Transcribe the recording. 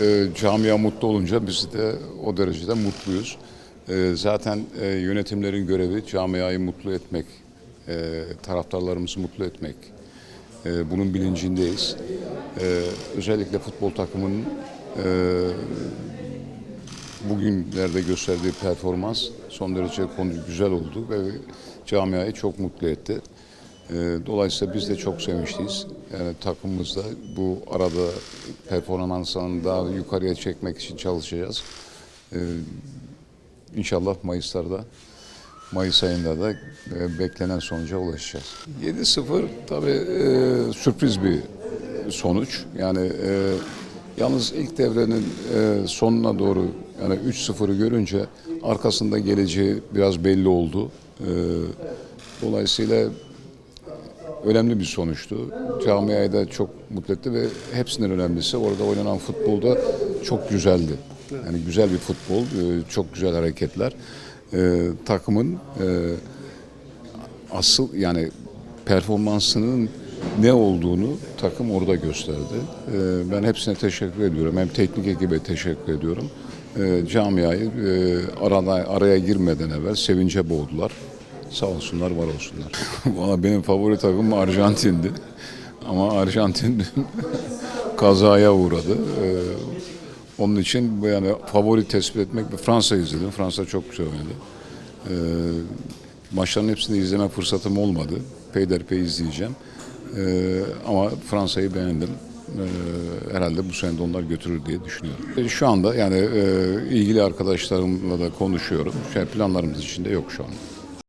e, camia mutlu olunca biz de o derecede mutluyuz. E, zaten e, yönetimlerin görevi camiayı mutlu etmek, e, taraftarlarımızı mutlu etmek. E, bunun bilincindeyiz. E, özellikle futbol takımının e, bugünlerde gösterdiği performans son derece güzel oldu ve camiayı çok mutlu etti. Ee, Dolayısıyla biz de çok sevinçliyiz. Yani takımımızda bu arada performansını daha yukarıya çekmek için çalışacağız. Ee, İnşallah Mayıslarda, Mayıs ayında da e, beklenen sonuca ulaşacağız. 7-0 tabii e, sürpriz bir sonuç. Yani e, yalnız ilk devrenin sonuna doğru yani 3-0'ı görünce arkasında geleceği biraz belli oldu. E, dolayısıyla önemli bir sonuçtu. Camiayı da çok mutlu etti ve hepsinden önemlisi orada oynanan futbolda çok güzeldi. Yani güzel bir futbol, e, çok güzel hareketler. E, takımın e, asıl yani performansının ne olduğunu takım orada gösterdi. E, ben hepsine teşekkür ediyorum. Hem teknik ekibe teşekkür ediyorum. E, camiayı e, arada, araya girmeden evvel sevince boğdular. Sağ olsunlar, var olsunlar. Valla benim favori takımım Arjantin'di. Ama Arjantin kazaya uğradı. Ee, onun için yani favori tespit etmek ve Fransa izledim. Fransa çok güzel oynadı. Ee, maçların hepsini izleme fırsatım olmadı. Peyderpey izleyeceğim. Ee, ama Fransa'yı beğendim. Ee, herhalde bu sene de onlar götürür diye düşünüyorum. E, Şu anda yani e, ilgili arkadaşlarımla da konuşuyorum. Şey, planlarımız içinde yok şu anda.